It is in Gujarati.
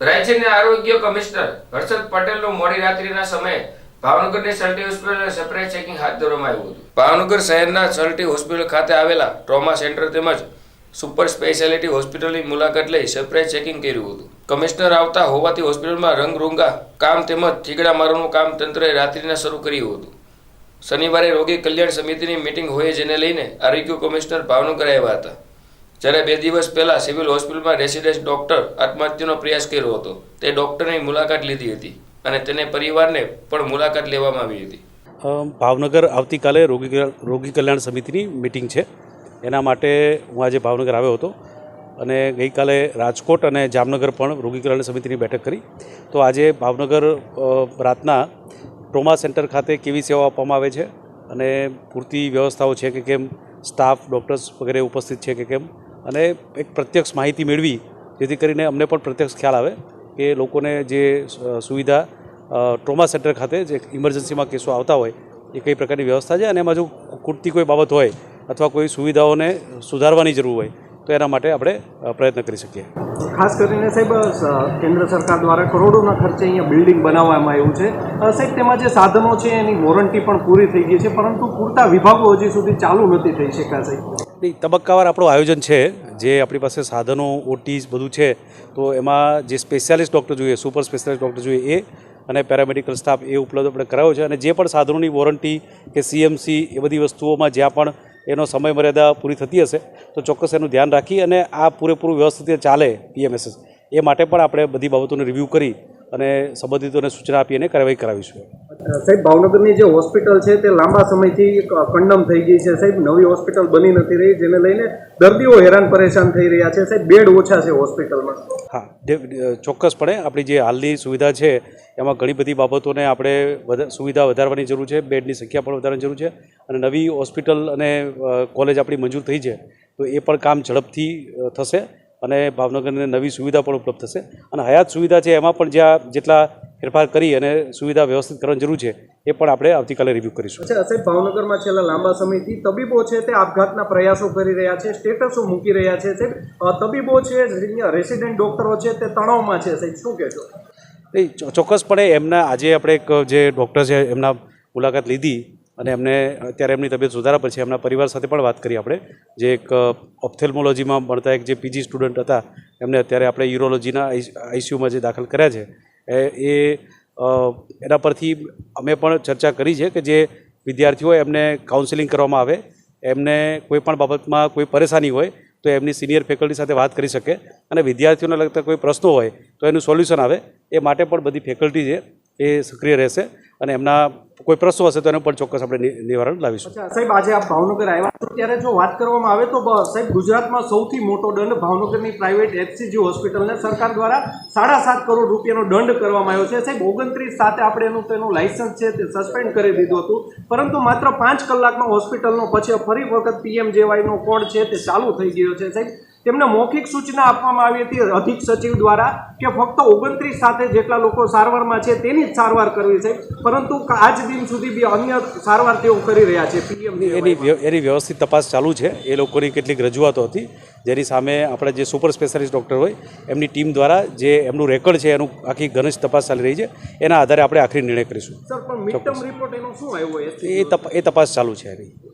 રાજ્યના આરોગ્ય કમિશનર હર્ષદ પટેલનું મોડી રાત્રિના સમયે ભાવનગરની સલટી હોસ્પિટલે સેપરેટ ચેકિંગ હાથ ધરવામાં આવ્યું હતું. ભાવનગર શહેરના સલટી હોસ્પિટલ ખાતે આવેલા ટ્રોમા સેન્ટર તેમજ સુપર સ્પેશિયાલિટી હોસ્પિટલની મુલાકાત લઈ સરપ્રાઇઝ ચેકિંગ કર્યું હતું. કમિશનર આવતા હોવાથી હોસ્પિટલમાં રંગરૂંગા કામ તેમજ થીગડા મારવાનું કામ તંત્રએ રાત્રિના શરૂ કર્યું હતું. શનિવારે રોગી કલ્યાણ સમિતિની મિટિંગ હોય જેને લઈને આરોગ્ય કમિશનર ભાવનગર આવ્યા હતા. જ્યારે બે દિવસ પહેલાં સિવિલ હોસ્પિટલમાં રેસિડેન્ટ ડૉક્ટર આત્મહત્યાનો પ્રયાસ કર્યો હતો, તે ડૉક્ટરની મુલાકાત લીધી હતી અને તેને પરિવારને પણ મુલાકાત લેવામાં આવી હતી. ભાવનગર આવતીકાલે રોગી રોગી કલ્યાણ સમિતિની મિટિંગ છે. એના માટે હું આજે ભાવનગર આવ્યો હતો અને ગઈકાલે રાજકોટ અને જામનગર પણ રોગી કલ્યાણ સમિતિની બેઠક કરી. તો આજે ભાવનગર રાતના ટ્રોમા સેન્ટર ખાતે કેવી સેવા આપવામાં આવે છે અને પૂરતી વ્યવસ્થાઓ છે કે કેમ? સ્ટાફ, ડૉક્ટર્સ વગેરે ઉપસ્થિત છે કે કેમ? અને એક પ્રત્યક્ષ માહિતી મેળવી, જેથી કરીને અમને પણ પ્રત્યક્ષ ખ્યાલ આવે કે લોકોને જે સુવિધા ટ્રોમા સેન્ટર ખાતે જે ઇમરજન્સીમાં કેસો આવતા હોય, એ કઈ પ્રકારની વ્યવસ્થા છે અને એમાં જો ખૂટતી કોઈ બાબત હોય અથવા કોઈ સુવિધાઓને સુધારવાની જરૂર હોય, તો એના માટે આપણે પ્રયત્ન કરી શકીએ. ખાસ કરીને સાહેબ કેન્દ્ર સરકાર દ્વારા કરોડોના ખર્ચે અહીંયા બિલ્ડિંગ બનાવવામાં આવ્યું છે. સાહેબ, તેમાં જે સાધનો છે એની વોરંટી પણ પૂરી થઈ ગઈ છે, પરંતુ પૂરતા વિભાગો હજી સુધી ચાલુ નથી થઈ શક્યા, સાહેબ. તબક્કાવાર આપણું આયોજન છે, જે આપણી પાસે સાધનો, ઓટીસ બધું છે, તો એમાં જે સ્પેશિયાલિસ્ટ ડૉક્ટર જોઈએ, સુપર સ્પેશિયાલિસ્ટ ડૉક્ટર જોઈએ, એ અને પેરામેડિકલ સ્ટાફ એ ઉપલબ્ધ આપણે કરાવ્યો છે. અને જે પણ સાધનોની વોરંટી કે સીએમસી એ બધી વસ્તુઓમાં જ્યાં પણ એનો સમય મર્યાદા પૂરી થતી હશે, તો ચોક્કસ એનું ધ્યાન રાખી અને આ પૂરેપૂરું વ્યવસ્થિત ચાલે પીએમએસએસ એ માટે પણ આપણે બધી બાબતોને રિવ્યૂ કરી અને સંબંધિતોને સૂચના આપી અને કાર્યવાહી કરાવીશું. સાહેબ, ભાવનગરની જે હોસ્પિટલ છે તે લાંબા સમયથી કંડમ થઈ ગઈ છે. સાહેબ, નવી હોસ્પિટલ બની નથી રહી, જેને લઈને દર્દીઓ હેરાન પરેશાન થઈ રહ્યા છે. સાહેબ, બેડ ઓછા છે હોસ્પિટલમાં. હા, જે ચોક્કસપણે આપણી જે હાલની સુવિધા છે, એમાં ઘણી બધી બાબતોને આપણે વધા- સુવિધા વધારવાની જરૂર છે, બેડની સંખ્યા પણ વધારવાની જરૂર છે અને નવી હોસ્પિટલ અને કોલેજ આપણી મંજૂર થઈ છે, તો એ પણ કામ ઝડપથી થશે અને ભાવનગરને નવી સુવિધા પણ ઉપલબ્ધ થશે. અને હયાત સુવિધા છે એમાં પણ જ્યાં જેટલા ફેરફાર કરી અને સુવિધા વ્યવસ્થિત કરવાની જરૂર છે એ પણ આપણે આવતીકાલે રિવ્યૂ કરીશું. અચ્છા સાહેબ ભાવનગરમાં છેલ્લા લાંબા સમયથી તબીબો છે તે આપઘાતના પ્રયાસો કરી રહ્યા છે સ્ટેટસો મૂકી રહ્યા છે સાહેબ. તબીબો છે રેસિડેન્ટ ડોક્ટરો છે તે તણાવમાં છે સાહેબ. શું કહેશો? એ ચોક્કસપણે એમના આજે આપણે એક જે ડૉક્ટર છે એમના મુલાકાત લીધી અને એમને અત્યારે એમની તબિયત સુધારા પછી એમના પરિવાર સાથે પણ વાત કરી આપણે. જે એક ઓપ્થેલ્મોલોજીમાં ભણતા એક જે પીજી સ્ટુડન્ટ હતા એમને અત્યારે આપણે યુરોલોજીના આઈસીયુમાં જે દાખલ કર્યા છે એ એના પરથી અમે પણ ચર્ચા કરી છે કે જે વિદ્યાર્થીઓ એમને કાઉન્સિલિંગ કરવામાં આવે, એમને કોઈ પણ બાબતમાં કોઈ પરેશાની હોય, તો એમની સિનિયર ફેકલ્ટી સાથે વાત કરી શકે. અને વિદ્યાર્થીઓને લગતા કોઈ પ્રશ્નો હોય, તો એનું સોલ્યુશન આવે. એ માટે પણ બધી ફેકલ્ટી છે એ સક્રિય રહેશે. અને એમના કોઈ પ્રશ્નો હશે તો એનું પણ ચોક્કસ આપણે નિવારણ લાવીશું. સાહેબ, આજે આપ ભાવનગર આવ્યા છો, ત્યારે જો વાત કરવામાં આવે તો સાહેબ, ગુજરાતમાં સૌથી મોટો દંડ ભાવનગરની પ્રાઇવેટ એચસીજી હોસ્પિટલને સરકાર દ્વારા સાડા સાત કરોડ રૂપિયાનો દંડ કરવામાં આવ્યો છે. સાહેબ, ઓગણત્રીસ સાથે આપણે એનું તેનું લાયસન્સ છે તે સસ્પેન્ડ કરી દીધું હતું, પરંતુ માત્ર પાંચ કલાકમાં હોસ્પિટલનો પછી ફરી વખત પીએમ જેવાયનો કોડ છે તે ચાલુ થઈ ગયો છે. સાહેબ તેમને મૌખિક સૂચના આપવામાં આવી હતી અધિક સચિવ દ્વારા કે ફક્ત ઓગણત્રીસ સાથે જેટલા લોકો સારવારમાં છે તેની જ સારવાર કરવી છે. પરંતુ આજ દિન સુધી બી અન્ય સારવાર તેઓ કરી રહ્યા છે. પીએમની એની એની વ્યવસ્થિત તપાસ ચાલુ છે. એ લોકોની કેટલીક રજૂઆતો હતી. જેની સામે આપણે જે સુપર સ્પેશિયાલિસ્ટ ડૉક્ટર હોય એમની ટીમ દ્વારા જે એમનું રેકોર્ડ છે એનું આખી ઘનિષ્ઠ તપાસ ચાલી રહી છે. એના આધારે આપણે આખરી નિર્ણય કરીશું. સર પણ મિડ રિપોર્ટ એનો શું આવ્યો એ તપ એ તપાસ ચાલુ છે એની.